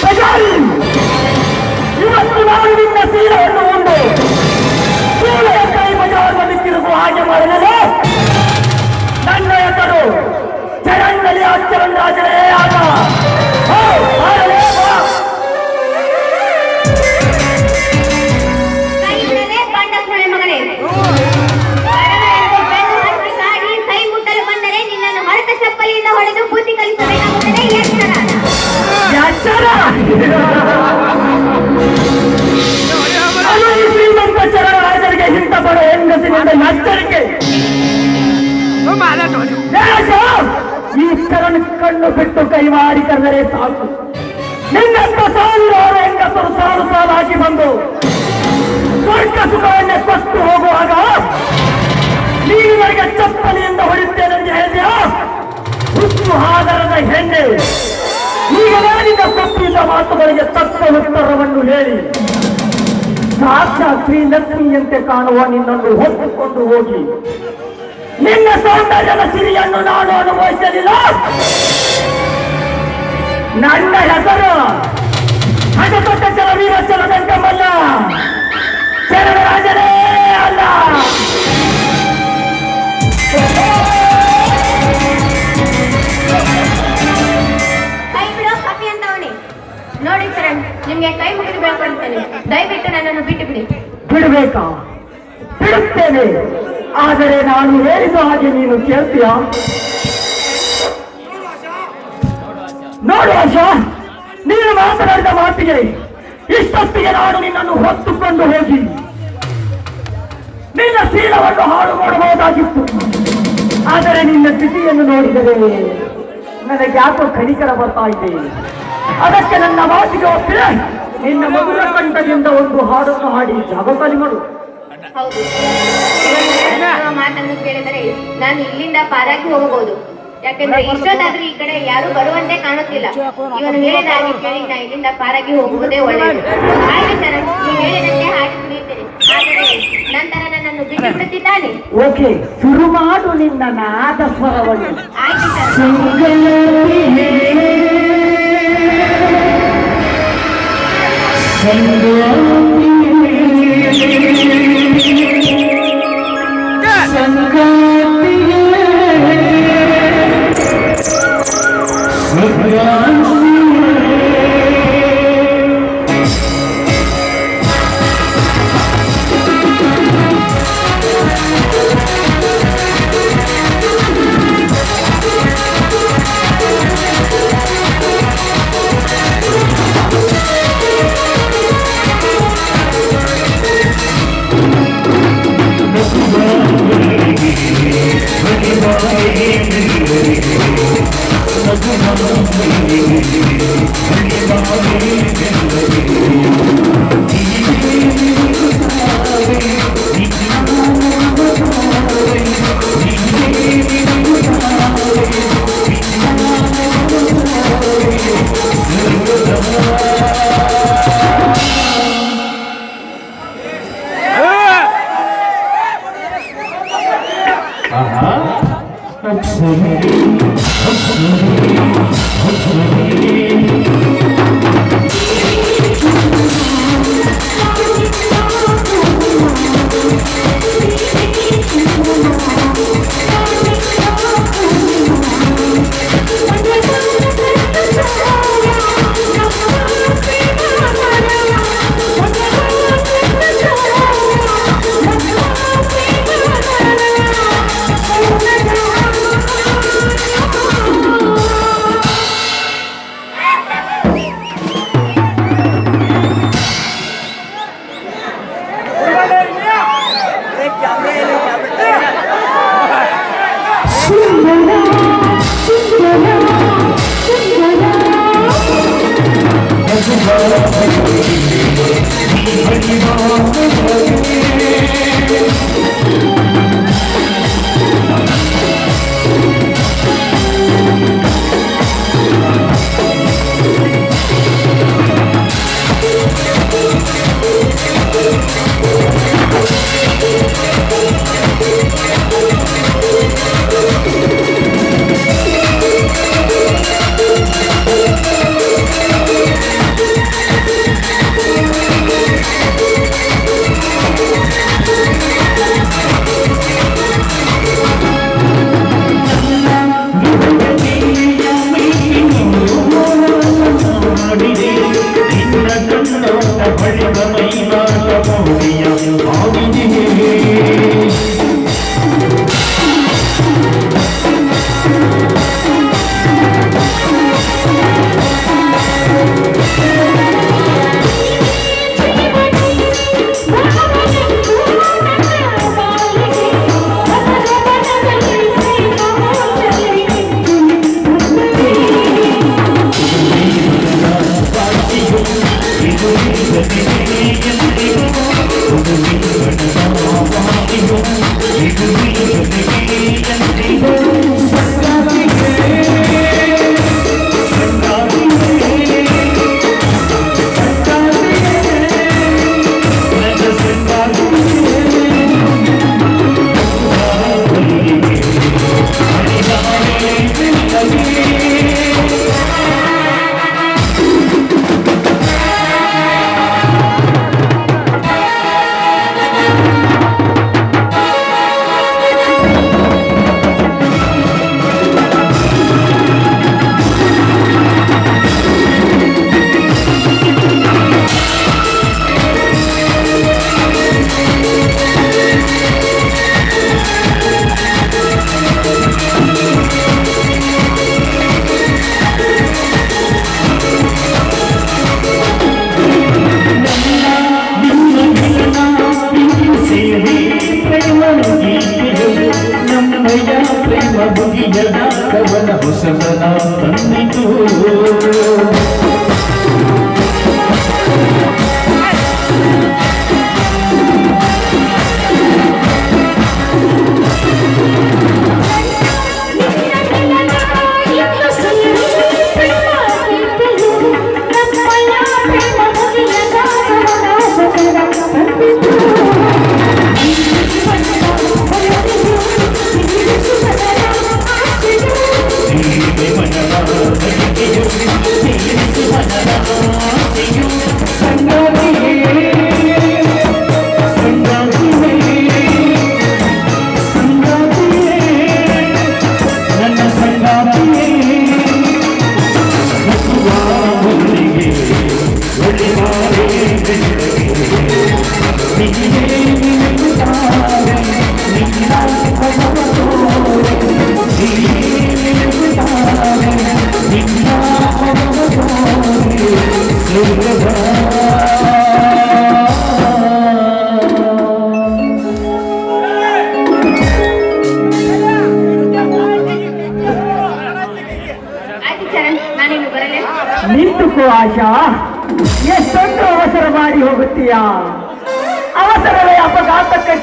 ಪ್ರಜಾರಿ, ಇವತ್ತು ನಾನು ನಿನ್ನ ಸೀರೆಯನ್ನು ಉಂಡು. ಸೀರೆಯ ಕೈ ಬಜಾರ್ನಲ್ಲಿ ತಿರುಗುವ ಹಾಗೆ ಮಾಡಲೇ ನನ್ನ ಹೆಸರು ಚರಂಗಲಿ ಅಚ್ಚರನ್ ರಾಜರೇ ಆಗ ಮಾತುಗಳಿಗೆ ತಕ್ಕ ಉತ್ತರವನ್ನು ಹೇಳಿ. ಸಾಕ್ಷಾತ್ ಶ್ರೀ ಲಕ್ಷ್ಮಿಯಂತೆ ಕಾಣುವ ನಿನ್ನನ್ನು ಹೊತ್ತುಕೊಂಡು ಹೋಗಿ. ನಿನ್ನ ಸೌಂದರ್ಯದ ಸಿರಿಯನ್ನು ನಾನು ಅನುಭವಿಸಲಿಲ್ಲ. ನನ್ನ ಹೆಸರು ಹಣತೊಟ್ಟ ಜಲ ವೀರ ಬಿಡಬೇಕಾ ಬಿಡುತ್ತೇನೆ ಆದರೆ ನಾನು ಹೇಳಿದ ಹಾಗೆ ನೀನು ಕೇಳ್ತೀಯ? ನೋಡು ಆಶಾ, ನೀನು ಮಾತನಾಡಿದ ಮಾತಿಗೆ ಇಷ್ಟೊತ್ತಿಗೆ ನಾನು ನಿನ್ನನ್ನು ಹೊತ್ತುಕೊಂಡು ಹೋಗಿ ನಿನ್ನ ಶೀಲವನ್ನು ಹಾಳು ಮಾಡಬಹುದಾಗಿತ್ತು. ಆದರೆ ನಿನ್ನ ಸ್ಥಿತಿಯನ್ನು ನೋಡಿದರೆ ನನಗೆ ಯಾಕೋ ಕಣಿಕರ ಬರ್ತಾ ಇದೆ. ಅದಕ್ಕೆ ನನ್ನ ಮಾತಿಗೆ ಒಪ್ಪಿದೆ. ನಿನ್ನ ಮಧುರ ಕಂಠದಿಂದ ಒಂದು ಹಾಡನ್ನು ಹಾಡಿ ಜಾಗತಾಲಿ ಮಾಡು. ಮಾತನ್ನು ಕೇಳಿದರೆ ನಾನು ಇಲ್ಲಿಂದ ಪಾರಾಗಿ ಹೋಗಬಹುದು. ಯಾಕಂದ್ರೆ ಇಷ್ಟೊತ್ತಾದ್ರೂ ಈ ಕಡೆ ಯಾರು ಬರುವಂತೆ ಕಾಣುತ್ತಿಲ್ಲ. ಇವನು ಹೇಳಿದ ಹಾಗೆ ಕೇಳಿ ನಾ ಇಲ್ಲಿಂದ ಪಾರಾಗಿ ಹೋಗುವುದೇ ಒಳ್ಳೆಯದು. ಹಾಗೆ ಸರ್ ನೀವು ಹೇಳಿದಂತೆ ಹಾಗೆ ಕುಡಿಯುತ್ತೇನೆ ಆದರೆ ನಂತರ ನನ್ನನ್ನು ಬಿಟ್ಟು ಬಿಡುತ್ತಿದ್ದಾನೆ. ಓಕೆ ಶುರು ಮಾಡು ನಿನ್ನ ನಾದ ಸ್ವರವನ್ನು. ಆಯ್ತು Yeah. ಚರಣ್ ಠಠಠಠ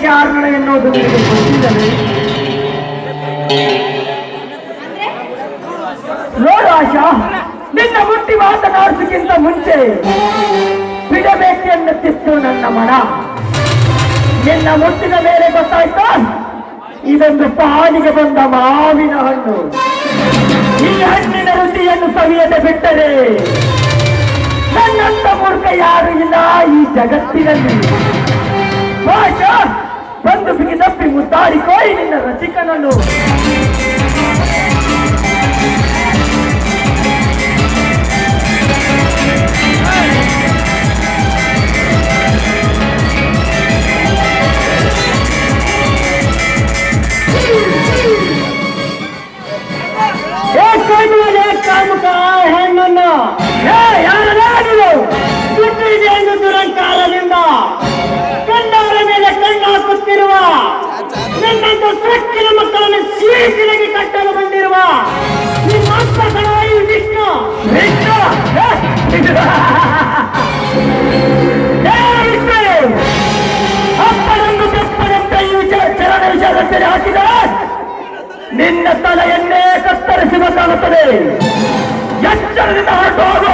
ಕಾರಣ ಎನ್ನುವುದು ನಿಮಗೆ ಗೊತ್ತಿಲ್ಲವೇ? ಅಂದ್ರೆ ನೋಡು ಆಶಾ, ನಿನ್ನ ಮುಟ್ಟಿ ಮಾತನಾಡಿಸಕ್ಕಿಂತ ಮುಂಚೆ ಬಿಡಬೇಕೆನ್ನುತ್ತಿತ್ತು ನನ್ನ ಮನ. ನಿನ್ನ ಮುಟ್ಟಿನ ಮೇಲೆ ಗೊತ್ತಾಯ್ತಾ? ಇದೊಂದು ಪಾಲಿಗೆ ಬಂದ ಮಾವಿನ ಹಣ್ಣು. ಈ ಹಣ್ಣಿನ ರುಚಿಯನ್ನು ಸವಿಯದೆ ಬಿಟ್ಟರೆ ನನ್ನಂತ ಮೂರ್ಖ ಯಾರು ಇಲ್ಲ ಈ ಜಗತ್ತಿನಲ್ಲಿ. ಆಶಾ ಬಂದು ಬಿಗಿ ತಪ್ಪಿ ಮುದ್ದಾಡಿಕೋಯಿ ನಿನ್ನ ರಸಿಕನನ್ನು. ಸೊಕ್ಕಿನ ಮಕ್ಕಳನ್ನು ಸೀಸಿಲಗಿ ಕಟ್ಟಲು ಬಂದಿರುವ ನಿಮ್ಮಂತ ಕಣವಾಯಿ ವಿಷ್ಣು. ವಿಷ್ಣು! ಅಪ್ಪನನ್ನು ತೆಪ್ಪದಂತೆ ಈ ಚರಣ ವಿಚಾರದಲ್ಲಿ ಹಾಕಿದ ನಿನ್ನ ತಲೆಯನ್ನೇ ಕತ್ತರಿಸಬೇಕಾಗುತ್ತದೆ ಎಚ್ಚರದಿಂದ ಹೊರಟು ಹೋಗು.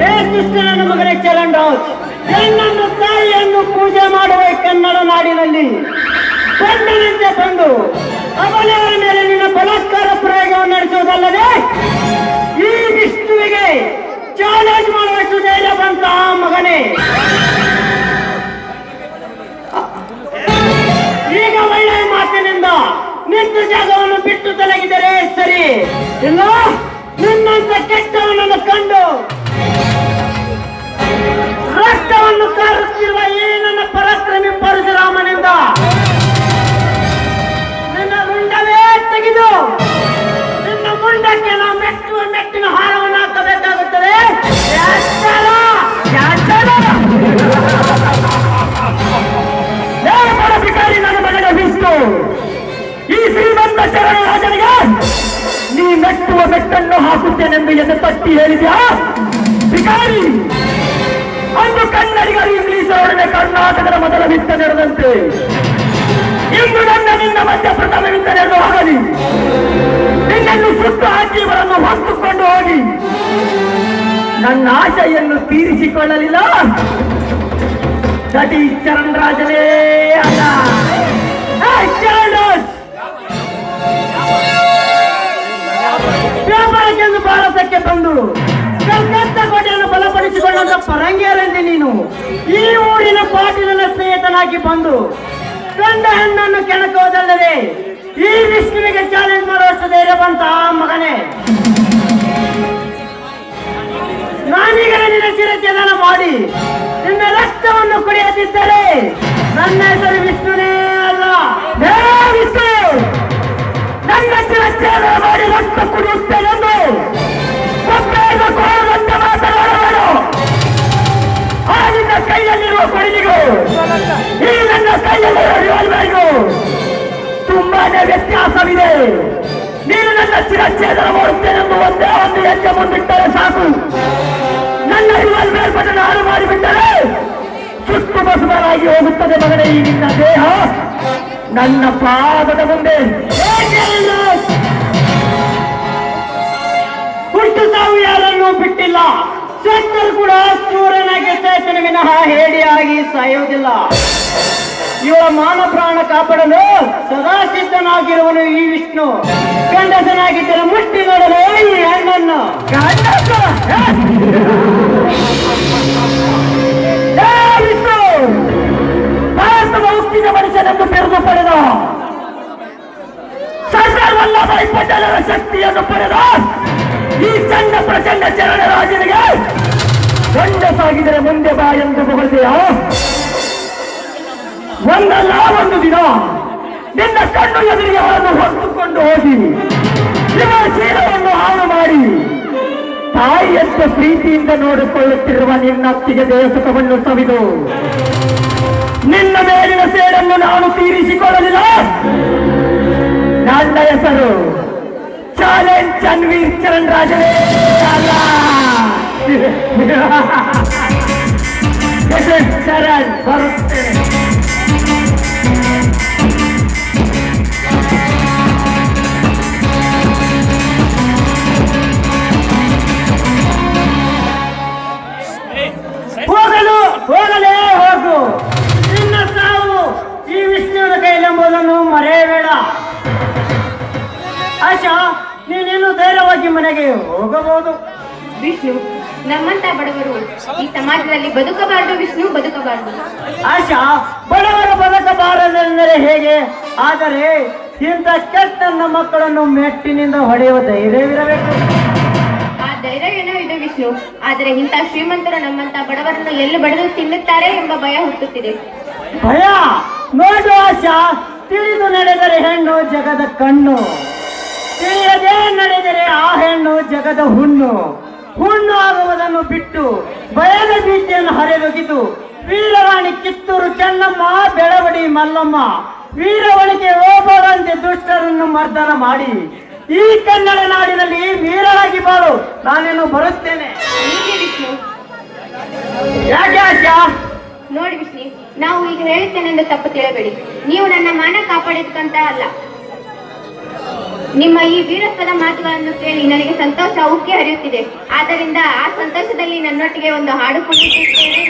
ಏ, ಕೃಷ್ಣನ ಮಗನೇ ಚರಣ್ ರಾಜ್ ಹೆಣ್ಣನ್ನು ತಾಯಿಯನ್ನು ಪೂಜೆ ಮಾಡುವ ಈ ಕನ್ನಡ ನಾಡಿನಲ್ಲಿ ಅವನವರ ಮೇಲೆ ನಿನ್ನ ಬಲಾತ್ಕಾರ ಪ್ರಯೋಗವನ್ನು ನಡೆಸುವುದಲ್ಲದೆ ಈ ವಿಷ್ಣುವಿಗೆ ಚಾಲೆಂಜ್ ಮಾಡುವಷ್ಟು ಧೈರ್ಯ ಬಂತ ಮಗನೇ. ಈಗ ಒಳ್ಳೆಯ ಮಾತಿನಿಂದ ನಿಂತು ಜಾಗವನ್ನು ಬಿಟ್ಟು ತೊಲಗಿದರೆ ಸರಿ. ಇಲ್ಲ, ನಿನ್ನಂತ ಕೆಟ್ಟವನನ್ನು ಕಂಡು ರಕ್ತವನ್ನು ನಡೆದಂತೆ ಇಂದು ಮಧ್ಯ ಪ್ರಥಮ ವಿತ್ತ ನಡೆದು ಹೋಗಲಿ ನಿನ್ನನ್ನು ಸುಟ್ಟು ಹಾಕಿ ಇವರನ್ನು ಹೊತ್ತುಕೊಂಡು ಹೋಗಿ. ನನ್ನ ಆಶೆಯನ್ನು ತೀರಿಸಿಕೊಳ್ಳಲಿಲ್ಲ. ದಟಿ ಚರಣ್ ರಾಜನೇ ಅಲ್ಲ. ಭಾರತಕ್ಕೆ ಬಂದು ಕಲ್ಕತ್ತಾ ಬಲಪಡಿಸಿಕೊಂಡಂತ ಪರಂಗಿಯರಂತೆ ನೀನು. ಈ ಊರಿನ ಪಾಟೀಲನ ಸ್ನೇಹಿತನಾಗಿ ಬಂದು ಗಂಡ ಹೆಣ್ಣನ್ನು ಕೆಣಕುವುದಲ್ಲದೆ ಈ ವಿಷ್ಣುವಿಗೆ ಚಾಲೆಂಜ್ ಮಾಡುವಷ್ಟು ಧೈರ್ಯ ಬಂತ ಆ ಮಗನೇ. ನಾನೀಗ ನಿನ್ನ ಶಿರಚ್ಛೇದನ ಮಾಡಿ ನಿನ್ನ ರಕ್ತವನ್ನು ಕುಡಿಯದಿದ್ದರೆ ನನ್ನ ಹೆಸರು ವಿಷ್ಣುನೇ ಅಲ್ಲ. ವಿಷ್ಣು! ನನ್ನ ಶಿರಚ್ಛೇದನ ಮಾಡಿ ರಕ್ತ ಕುಡಿಯುತ್ತೇನೆಂದು ಈ ನನ್ನ ಕೈಯಲ್ಲಿ ರಿವಾಲ್ವರ್ಗೂ ತುಂಬಾನೇ ವ್ಯತ್ಯಾಸ ವ್ಯತ್ಯಾಸವಿದೆ. ನೀನು ನನ್ನ ಚಿರಚ್ಛೇದನ ಮಾಡುತ್ತೇನೆಂದು ಒಂದೇ ಒಂದು ಹೆಜ್ಜೆ ಮುಂದಿಟ್ಟರೆ ಸಾಕು. ನನ್ನ ರಿವಾಲ್ವೇರ್ ಬಟನ್ ಹಾಳು ಮಾಡಿಬಿಟ್ಟರೆ ಸುಟ್ಟು ಬಸವರಾಗಿ ಹೋಗುತ್ತದೆ ಮಗನೇ, ಈ ನಿನ್ನ ದೇಹ ನನ್ನ ಪಾದದ ಮುಂದೆ? ಹುಟ್ಟು ಸಾವು ಯಾರನ್ನೂ ಬಿಟ್ಟಿಲ್ಲ. ಸತ್ತರು ಕೂಡ ಸೂರ್ಯನಾಗಿ ಸಾಯ್ತಾನೆ ವಿನಃ ಹೇಡಿಯಾಗಿ ಸಾಯುವುದಿಲ್ಲ. ಇವಳ ಮಾನ ಪ್ರಾಣ ಕಾಪಾಡಲು ಸದಾ ಸಿದ್ಧನಾಗಿರುವನು ಈ ವಿಷ್ಣು. ಗಂಡಸನಾಗಿದ್ದರೆ ಮುಟ್ಟಿ ನೋಡಲು ಈ ಹೆಣ್ಣನ್ನು ಪಡೆದ ಪಟೇಲರ ಶಕ್ತಿಯನ್ನು ಪಡೆದ. ಈ ಚಂಡ ಪ್ರಚಂಡ ಚರಣ ರಾಜನಿಗೆ ಗಂಡಸಾಗಿದರೆ ಮುಂದೆ ಬಾ ಎಂದು ಹೊರದೆಯಾ ಒಂದಲ್ಲ ಒಂದು ದಿನ ನಿನ್ನ ಕಣ್ಣು ಎದುರಿಗೆ ಅವರನ್ನು ಹೊತ್ತುಕೊಂಡು ಹೋಗಿ. ಇವರ ಶೀಲವನ್ನು ಹಾಳು ಮಾಡಿ. ತಾಯಿಯಷ್ಟು ಪ್ರೀತಿಯಿಂದ ನೋಡಿಕೊಳ್ಳುತ್ತಿರುವ ನಿನ್ನತ್ತಿಗೆ ದೇವಸುಖವನ್ನು ಸವಿದು. ನಿನ್ನ ಮೇಲಿನ ಸೇಡನ್ನು ನಾನು ತೀರಿಸಿಕೊಳ್ಳಲಿಲ್ಲ. ನನ್ನ ಹೆಸರು ಚಾಲೆಂಜ್ ಚನ್ವೀರ್ ಚರಣ್ ರಾಜನೇ ಚರಣ್ ಬರುತ್ತೆ. ಹೋಗಲು, ಹೋಗಲೇ ಹೋಗು. ನಿನ್ನ ಸಾವು ಈ ವಿಷ್ಣುವಿನ ಕೈಲೆಂಬುದನ್ನು ಮರೆಯಬೇಡ. ಆಶಾ ಧೈರ್ಯವಾಗಿ ಮನೆಗೆ ಹೋಗಬಹುದು. ವಿಷ್ಣು ನಮ್ಮಂತ ಬಡವರು ಈ ಸಮಾಜದಲ್ಲಿ ಬದುಕಬಾರದು ವಿಷ್ಣು ಬದುಕಬಾರದು. ಆಶಾ ಬಡವರ ಬದುಕಬಾರದೆಂದರೆ ಹೇಗೆ? ಆದರೆ ಇಂಥ ಕೆಟ್ಟ ಮಕ್ಕಳನ್ನು ಮೆಟ್ಟಿನಿಂದ ಹೊಡೆಯುವ ಧೈರ್ಯವಿರಬೇಕು. ಆ ಧೈರ್ಯವೇನೋ ಇದೆ ವಿಷ್ಣು. ಆದರೆ ಇಂಥ ಶ್ರೀಮಂತರು ನಮ್ಮಂತ ಬಡವರನ್ನು ಎಲ್ಲಿ ಬಡಿದು ತಿನ್ನುತ್ತಾರೆ ಎಂಬ ಭಯ ಹುಟ್ಟುತ್ತಿದೆ. ಭಯ? ನೋಡು ಆಶಾ ತಿಳಿದು ನಡೆದರೆ ಹೆಣ್ಣು ಜಗದ ಕಣ್ಣು. ತಿಳಿಯದೇ ನಡೆದರೆ ಆ ಹೆಣ್ಣು ಜಗದ ಹುಣ್ಣು. ಹುಣ್ಣು ಆಗುವುದನ್ನು ಬಿಟ್ಟು ಭಯದ ಬೀದಿಯನ್ನು ಹರಿದೊಗಿದು ವೀರರಾಣಿ ಕಿತ್ತೂರು ಚೆನ್ನಮ್ಮ ಬೆಳವಡಿ ಮಲ್ಲಮ್ಮ ವೀರವಳಿಗೆ ಓಬಳಂತೆ ದುಷ್ಟರನ್ನು ಮರ್ದನ ಮಾಡಿ. ಈ ಕನ್ನಡ ನಾಡಿನಲ್ಲಿ ವೀರರಾಗಿ ಬಾಳು ನಾನೇನು ಬರುತ್ತೇನೆ? ಹೀಗೆ ಯಾಕೆ ಆಶಾ? ನೋಡಿ ವಿಷ್ಣು ನಾವು ಈಗ ಹೇಳುತ್ತೇನೆಂದು ತಪ್ಪು ತಿಳಬೇಡಿ. ನೀವು ನನ್ನ ಮಾನ ಕಾಪಾಡಿದ್ಕಂತ ಅಲ್ಲ. ನಿಮ್ಮ ಈ ವೀರತ್ವದ ಮಾತುಗಳನ್ನು ಕೇಳಿ ನನಗೆ ಸಂತೋಷ ಉಕ್ಕಿ ಹರಿಯುತ್ತಿದೆ. ಆದ್ದರಿಂದ ಆ ಸಂತೋಷದಲ್ಲಿ ನನ್ನೊಟ್ಟಿಗೆ ಒಂದು ಹಾಡು ಕುಣಿಯುತ್ತಿದ್ದೇನೆ